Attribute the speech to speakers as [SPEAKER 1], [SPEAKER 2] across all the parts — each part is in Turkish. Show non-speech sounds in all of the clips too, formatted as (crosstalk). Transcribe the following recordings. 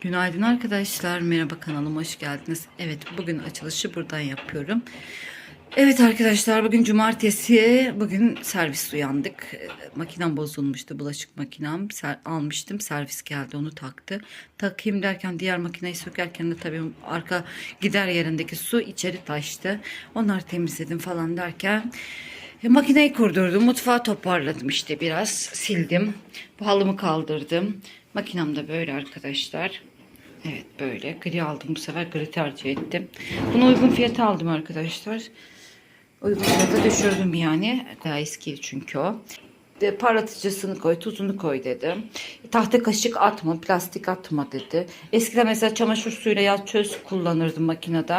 [SPEAKER 1] Günaydın arkadaşlar. Merhaba kanalıma hoş geldiniz. Evet bugün açılışı buradan yapıyorum. Evet arkadaşlar bugün cumartesi. Bugün servis uyandık. Makinem bozulmuştu. Bulaşık makinem. Ser- almıştım. Servis geldi onu taktı. Takayım derken diğer makineyi sökerken de tabii arka gider yerindeki su içeri taştı. Onları temizledim falan derken e, makineyi kurdurdum. Mutfağı toparladım işte biraz. Sildim. Halımı kaldırdım. Makinem de böyle arkadaşlar. Evet böyle. Gri aldım bu sefer. Gri tercih ettim. Bunu uygun fiyata aldım arkadaşlar. Uygun fiyata düşürdüm yani. Daha eski çünkü o. De, parlatıcısını koy, tuzunu koy dedi. Tahta kaşık atma, plastik atma dedi. Eskiden mesela çamaşır suyuyla yağ çöz kullanırdım makinede.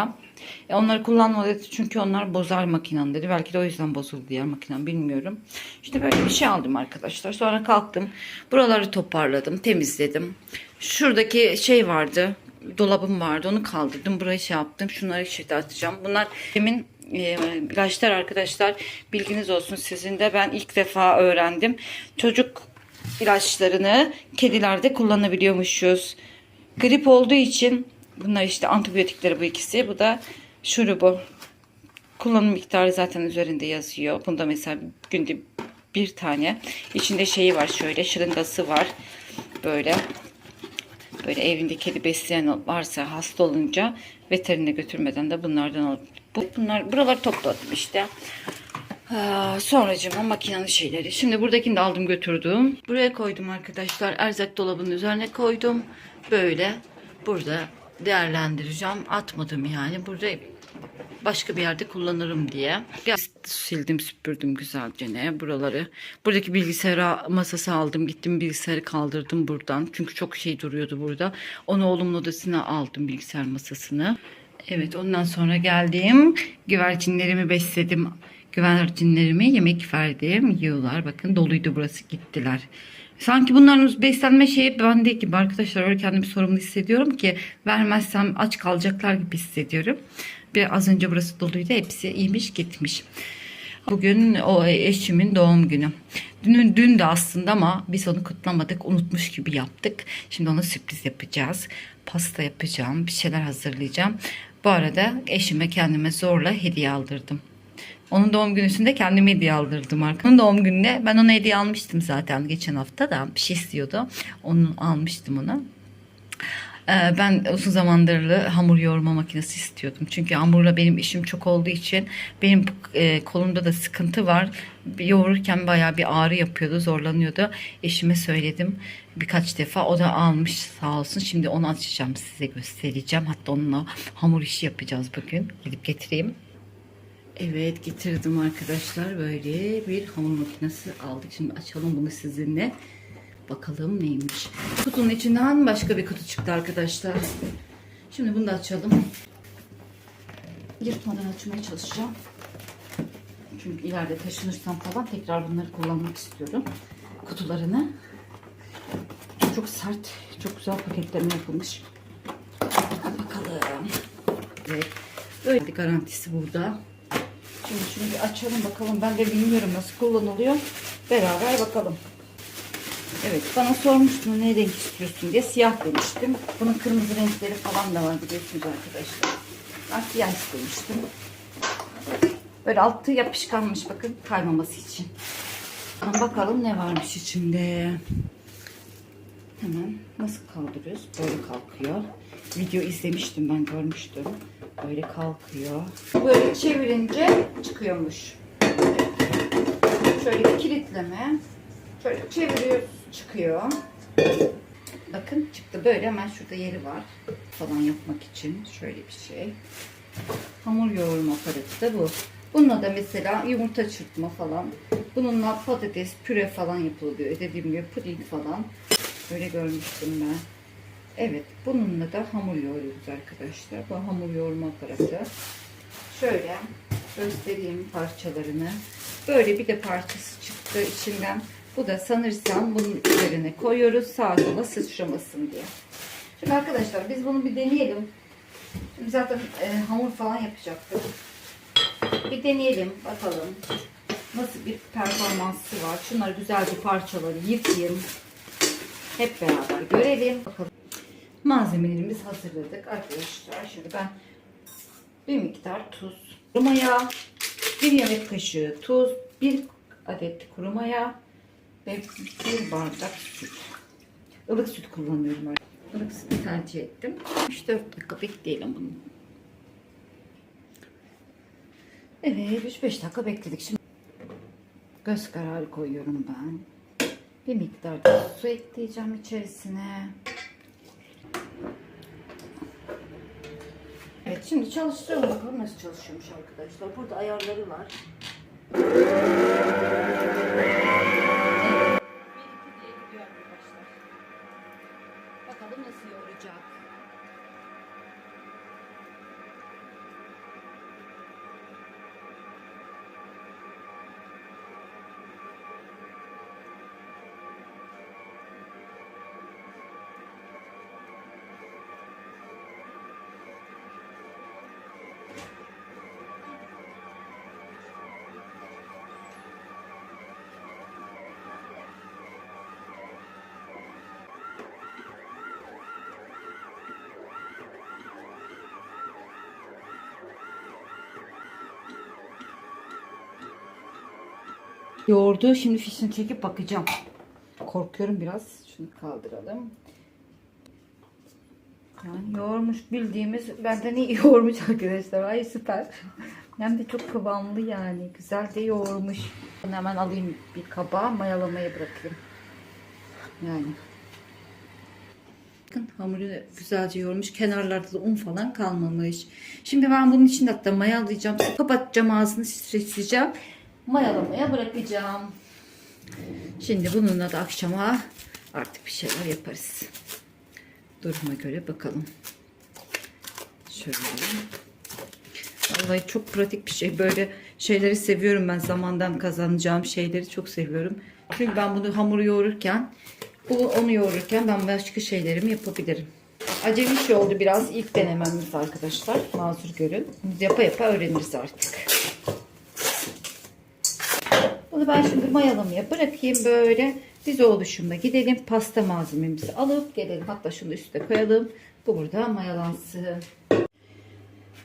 [SPEAKER 1] E onları kullanma dedi çünkü onlar bozar makinen dedi. Belki de o yüzden bozuldu diğer makinen bilmiyorum. İşte böyle bir şey aldım arkadaşlar. Sonra kalktım. Buraları toparladım, temizledim. Şuradaki şey vardı. Dolabım vardı. Onu kaldırdım. Burayı şey yaptım. Şunları işte atacağım. Bunlar demin e, ilaçlar arkadaşlar. Bilginiz olsun sizin de. Ben ilk defa öğrendim. Çocuk ilaçlarını kedilerde kullanabiliyormuşuz. Grip olduğu için bunlar işte antibiyotikleri bu ikisi. Bu da şurubu. Kullanım miktarı zaten üzerinde yazıyor. Bunda mesela günde bir tane. İçinde şeyi var şöyle şırıngası var. Böyle böyle evinde kedi besleyen varsa hasta olunca veterine götürmeden de bunlardan alıp bu, bunlar buraları topladım işte. Aa, Sonracığıma makinenin şeyleri. Şimdi buradakini de aldım götürdüm. Buraya koydum arkadaşlar. Erzak dolabının üzerine koydum. Böyle burada değerlendireceğim. Atmadım yani. Burada başka bir yerde kullanırım diye. Biraz sildim süpürdüm güzelce ne buraları. Buradaki bilgisayara masası aldım. Gittim bilgisayarı kaldırdım buradan. Çünkü çok şey duruyordu burada. Onu oğlumun odasına aldım bilgisayar masasını. Evet ondan sonra geldim. Güvercinlerimi besledim. Güvercinlerime yemek verdim. Yiyorlar. Bakın doluydu burası gittiler. Sanki bunların beslenme şeyi bende gibi arkadaşlar öyle kendimi sorumlu hissediyorum ki vermezsem aç kalacaklar gibi hissediyorum. Bir az önce burası doluydu hepsi iyiymiş gitmiş. Bugün o eşimin doğum günü. Dün, dün de aslında ama biz onu kutlamadık. Unutmuş gibi yaptık. Şimdi ona sürpriz yapacağız. Pasta yapacağım. Bir şeyler hazırlayacağım. Bu arada eşime kendime zorla hediye aldırdım. Onun doğum günüsünde kendime hediye aldırdım. Onun doğum gününe ben ona hediye almıştım zaten geçen hafta da bir şey istiyordu. Onu almıştım ona. Ee, Ben uzun zamandır hamur yoğurma makinesi istiyordum. Çünkü hamurla benim işim çok olduğu için benim e, kolumda da sıkıntı var. Yoğururken bayağı bir ağrı yapıyordu, zorlanıyordu. Eşime söyledim birkaç defa. O da almış sağ olsun. Şimdi onu açacağım size göstereceğim. Hatta onunla hamur işi yapacağız bugün. Gidip getireyim. Evet getirdim arkadaşlar. Böyle bir hamur makinesi aldık. Şimdi açalım bunu sizinle. Bakalım neymiş. Kutunun içinden başka bir kutu çıktı arkadaşlar. Şimdi bunu da açalım. Yırtmadan açmaya çalışacağım. Çünkü ileride taşınırsam falan tekrar bunları kullanmak istiyorum. Kutularını. Çok sert, çok güzel paketleme yapılmış. Bakalım. Evet. Böyle garantisi burada. Şimdi şunu bir açalım bakalım. Ben de bilmiyorum nasıl kullanılıyor. Beraber bakalım. Evet bana sormuştun ne renk istiyorsun diye siyah demiştim. Bunun kırmızı renkleri falan da var biliyorsunuz arkadaşlar. Ben siyah istemiştim. Böyle altı yapışkanmış bakın kaymaması için. Bakalım ne varmış içinde. Hemen nasıl kaldırıyoruz? Böyle kalkıyor. Video izlemiştim ben görmüştüm. Böyle kalkıyor. Böyle çevirince çıkıyormuş. Şöyle bir kilitleme. Şöyle çeviriyoruz çıkıyor. Bakın çıktı böyle hemen şurada yeri var falan yapmak için şöyle bir şey. Hamur yoğurma aparatı da bu. Bununla da mesela yumurta çırpma falan. Bununla patates, püre falan yapılıyor. Dediğim gibi puding falan. Böyle görmüştüm ben. Evet, bununla da hamur yoğuruyoruz arkadaşlar. Bu hamur yoğurma aparatı. Şöyle göstereyim parçalarını. Böyle bir de parçası çıktı içinden. Bu da sanırsam bunun üzerine koyuyoruz sağa sola sıçramasın diye. Şimdi arkadaşlar biz bunu bir deneyelim. Şimdi zaten e, hamur falan yapacaktık. Bir deneyelim bakalım. Nasıl bir performansı var. Şunları güzelce parçaları yıkayayım. Hep beraber görelim. Bakalım. Malzemelerimizi hazırladık arkadaşlar. Şimdi ben bir miktar tuz, kuru maya, bir yemek kaşığı tuz, bir adet kuru maya ve bir bardak süt. Ilık süt kullanıyorum. Ilık süt tercih ettim. 3-4 dakika bekleyelim bunu. Evet 3-5 dakika bekledik. Şimdi göz kararı koyuyorum ben. Bir miktar da su ekleyeceğim içerisine. Şimdi çalıştıralım nasıl çalışıyormuş arkadaşlar. Burada ayarları var. Yoğurdu. Şimdi fişini çekip bakacağım. Korkuyorum biraz. Şunu kaldıralım. Yani yoğurmuş bildiğimiz benden iyi (laughs) yoğurmuş arkadaşlar. Ay süper. Hem de çok kıvamlı yani. Güzel de yoğurmuş. Ben hemen alayım bir kaba mayalamaya bırakayım. Yani. Bakın hamuru güzelce yoğurmuş. Kenarlarda da un falan kalmamış. Şimdi ben bunun için hatta mayalayacağım. Kapatacağım ağzını streçleyeceğim. Mayalamaya bırakacağım. Şimdi bununla da akşama artık bir şeyler yaparız. Duruma göre bakalım. Şöyle. Vallahi çok pratik bir şey. Böyle şeyleri seviyorum ben. Zamandan kazanacağım şeyleri çok seviyorum. Çünkü ben bunu hamuru yoğururken bu onu yoğururken ben başka şeylerimi yapabilirim. Acemi şey oldu biraz. ilk denememiz arkadaşlar. Mazur görün. Yapa yapa öğreniriz artık. Bunu ben şimdi mayalamaya bırakayım böyle. Dizi oluşumda gidelim. Pasta malzememizi alıp gelelim. Hatta şunu üstüne koyalım. Bu burada mayalansın.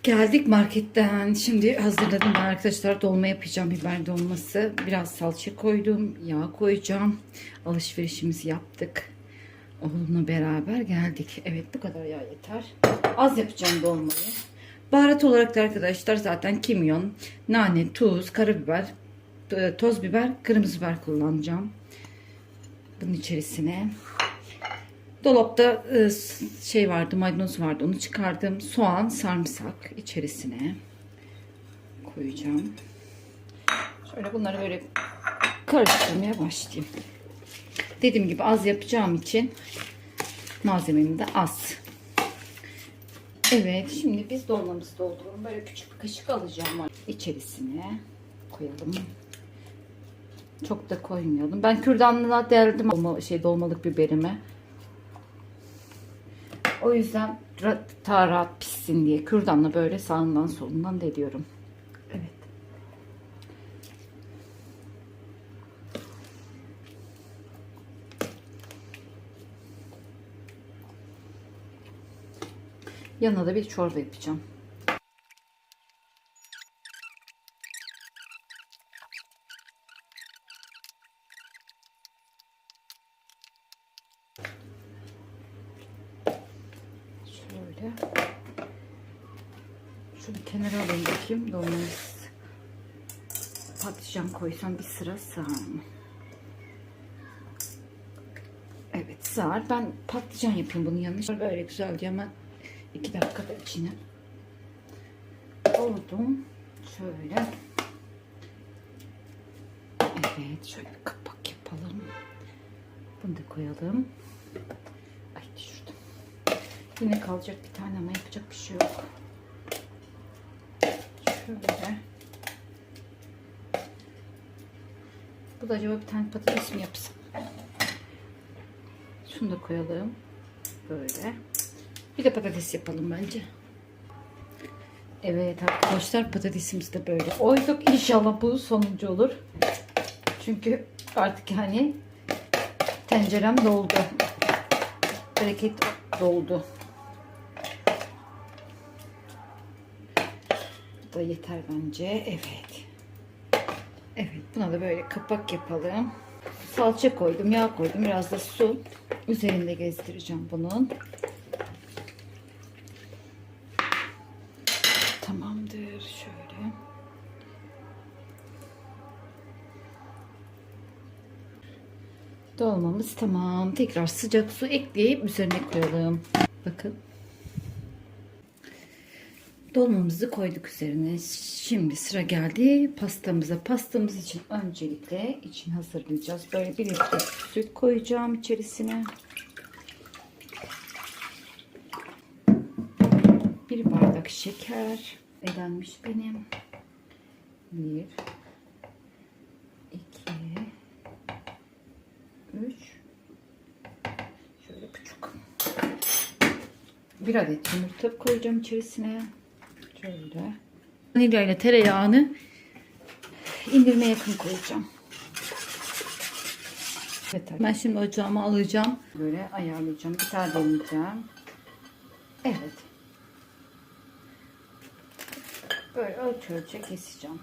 [SPEAKER 1] Geldik marketten. Şimdi hazırladım ben arkadaşlar. Dolma yapacağım. Biber dolması. Biraz salça koydum. Yağ koyacağım. Alışverişimizi yaptık. Oğlumla beraber geldik. Evet bu kadar yağ yeter. Az yapacağım dolmayı. Baharat olarak da arkadaşlar zaten kimyon, nane, tuz, karabiber, toz biber, kırmızı biber kullanacağım. Bunun içerisine. Dolapta e, şey vardı, maydanoz vardı. Onu çıkardım. Soğan, sarımsak içerisine koyacağım. Şöyle bunları böyle karıştırmaya başlayayım. Dediğim gibi az yapacağım için malzemem de az. Evet, şimdi biz dolmamızı dolduralım. Böyle küçük bir kaşık alacağım içerisine koyalım. Çok da koymayalım. Ben kürdanla deldim dolma, şey dolmalık biberimi. O yüzden daha rahat pişsin diye kürdanla böyle sağından solundan deliyorum. Evet. Yanına da bir çorba yapacağım. Şöyle. Şunu bakayım. Dolmayız. Patlıcan koysam bir sıra sığar mı? Evet sığar. Ben patlıcan yapayım bunun yanına. Böyle güzelce hemen iki dakikada içine oldum. Şöyle. Evet şöyle kapak yapalım. Bunu da koyalım. Ay düşürdüm. Yine kalacak bir tane ama yapacak bir şey yok. Şöyle. Bu da acaba bir tane patates mi yapsam? Şunu da koyalım. Böyle. Bir de patates yapalım bence. Evet arkadaşlar patatesimiz de böyle oyduk. İnşallah bu sonuncu olur. Çünkü artık hani tencerem doldu. Bereket doldu. Da yeter bence. Evet. Evet buna da böyle kapak yapalım. Salça koydum, yağ koydum, biraz da su. Üzerinde gezdireceğim bunun. Tamamdır. Şöyle. Dolmamız tamam. Tekrar sıcak su ekleyip üzerine koyalım. Bakın. Dolmamızı koyduk üzerine. Şimdi sıra geldi pastamıza. Pastamız için öncelikle için hazırlayacağız. Böyle bir litre süt koyacağım içerisine. Bir bardak şeker elenmiş benim. Bir, iki, üç, şöyle küçük. Bir adet yumurta koyacağım içerisine. Şöyle. Vanilya ile tereyağını indirmeye yakın koyacağım. Evet, ben şimdi ocağıma alacağım. Böyle ayarlayacağım. Bir tane deneyeceğim. Evet. Böyle ölçü ölçü keseceğim.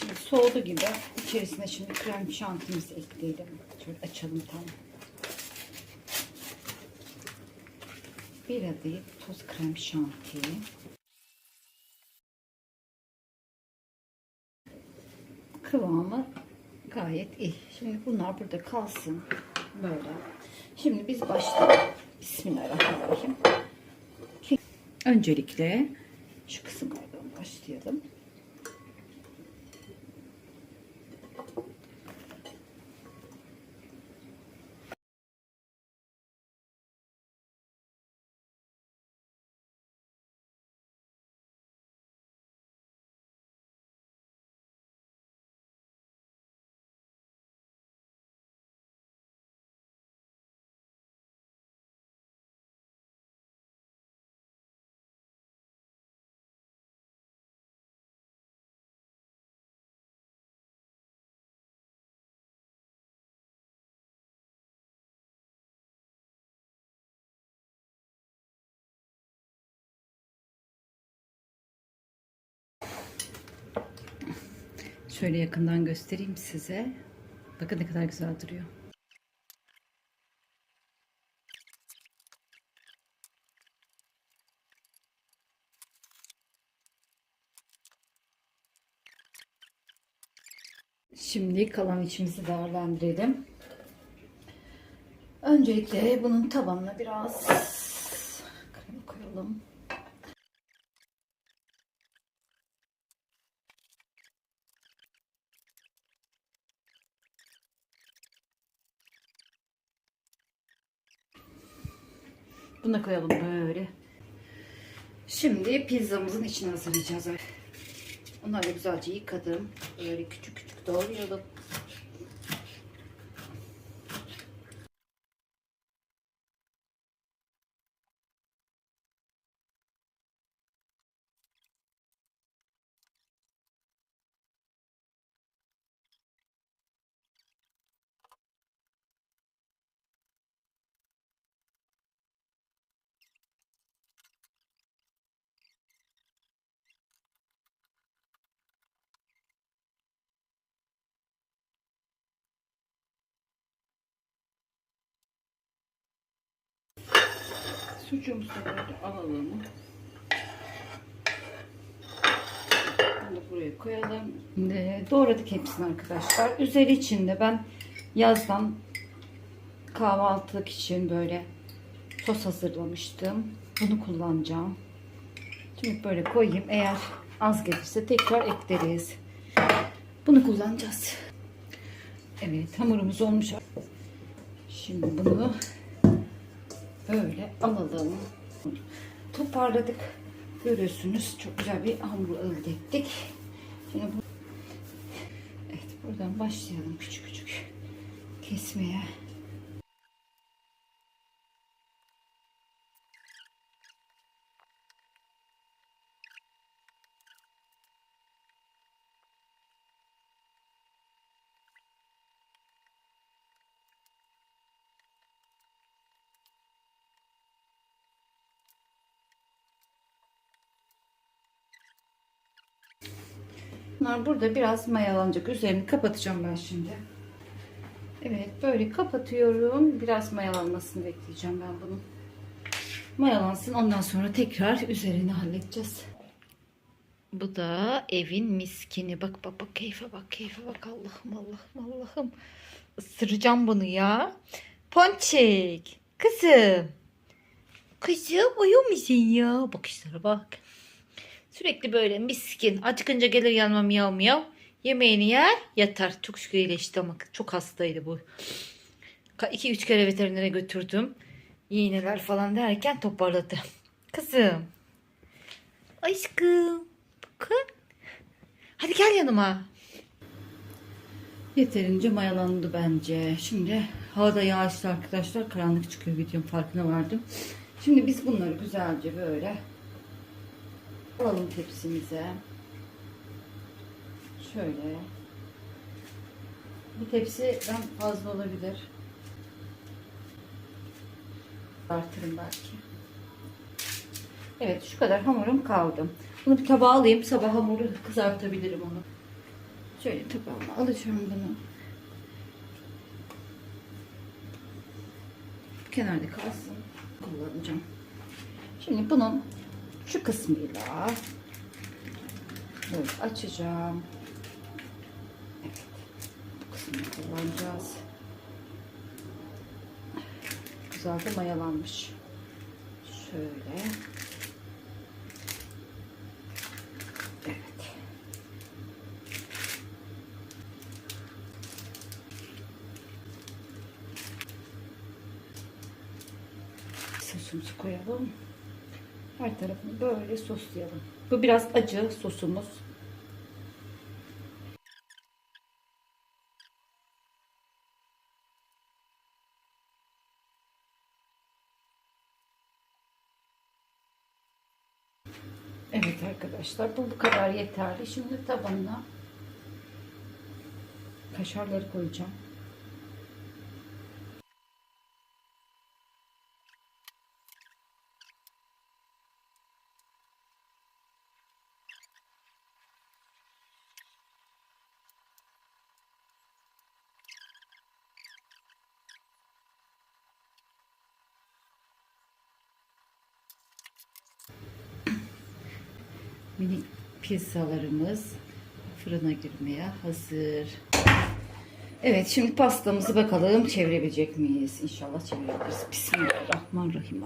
[SPEAKER 1] Şimdi soğudu gibi içerisine şimdi krem şantimizi ekleyelim. Şöyle açalım tam. Bir adet toz krem şanti. Kıvamı gayet iyi. Şimdi bunlar burada kalsın. Böyle. Şimdi biz başlayalım. Bismillahirrahmanirrahim. Öncelikle şu kısımlardan başlayalım. Şöyle yakından göstereyim size. Bakın ne kadar güzel duruyor. Şimdi kalan içimizi değerlendirelim. Öncelikle bunun tabanına biraz krem koyalım. Bunu da koyalım böyle. Şimdi pizzamızın içine hazırlayacağız. Onları güzelce yıkadım. Böyle küçük küçük doğrayalım. Sucuğumuzu da alalım. Bunu buraya koyalım. Şimdi doğradık hepsini arkadaşlar. Üzeri içinde ben yazdan kahvaltılık için böyle sos hazırlamıştım. Bunu kullanacağım. Şimdi böyle koyayım. Eğer az gelirse tekrar ekleriz. Bunu kullanacağız. Evet hamurumuz olmuş. Şimdi bunu böyle alalım. Toparladık. Görüyorsunuz çok güzel bir hamur elde ettik. Yine bu... Evet buradan başlayalım küçük küçük kesmeye. Bunlar burada biraz mayalanacak. Üzerini kapatacağım ben şimdi. Evet böyle kapatıyorum. Biraz mayalanmasını bekleyeceğim ben bunun. Mayalansın ondan sonra tekrar üzerini halledeceğiz. Bu da evin miskini. Bak bak bak keyfe bak keyfe bak Allah'ım Allah'ım Allah'ım. Isıracağım bunu ya. Ponçik. Kızım. Kızım uyuyor musun ya? Bakışlara bak. Sürekli böyle miskin. Acıkınca gelir yanıma miyav miyav. Yemeğini yer yatar. Çok şükür iyileşti ama çok hastaydı bu. 2-3 kere veterinere götürdüm. İğneler falan derken toparladı. Kızım. Aşkım. Bakın. Hadi gel yanıma. Yeterince mayalandı bence. Şimdi havada yağışlı arkadaşlar. Karanlık çıkıyor videonun farkına vardım. Şimdi biz bunları güzelce böyle alalım tepsimize. Şöyle. Bu tepsiden fazla olabilir. Artırım belki. Evet şu kadar hamurum kaldı. Bunu bir tabağa alayım. Sabah hamuru kızartabilirim onu. Şöyle tabağıma alacağım bunu. Kenarda kalsın. Kullanacağım. Şimdi bunun şu kısmıyla böyle açacağım. Evet. Bu kısmını kullanacağız. Güzel de mayalanmış. Şöyle. Evet. Sosumuzu koyalım. Her tarafını böyle soslayalım. Bu biraz acı sosumuz. Evet arkadaşlar bu bu kadar yeterli. Şimdi tabanına kaşarları koyacağım. Mini pizzalarımız fırına girmeye hazır. Evet şimdi pastamızı bakalım çevirebilecek miyiz? İnşallah çevirebiliriz. Bismillahirrahmanirrahim.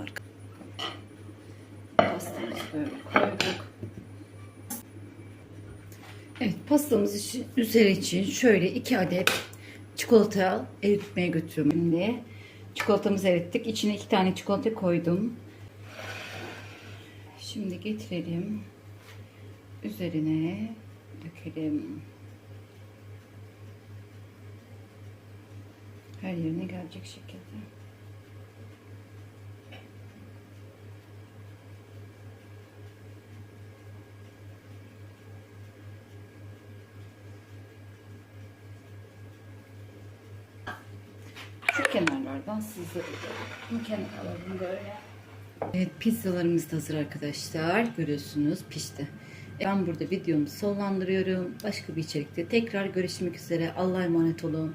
[SPEAKER 1] Evet pastamız için, üzeri için şöyle iki adet çikolata eritmeye götürüyorum. Şimdi çikolatamızı erittik. İçine iki tane çikolata koydum. Şimdi getirelim. Üzerine dökelim. Her yerine gelecek şekilde. Şu kenarlardan sızdıracağım. Bu kenarlarını böyle. Evet pizzalarımız da hazır arkadaşlar. Görüyorsunuz pişti. Ben burada videomu sonlandırıyorum. Başka bir içerikte tekrar görüşmek üzere. Allah'a emanet olun.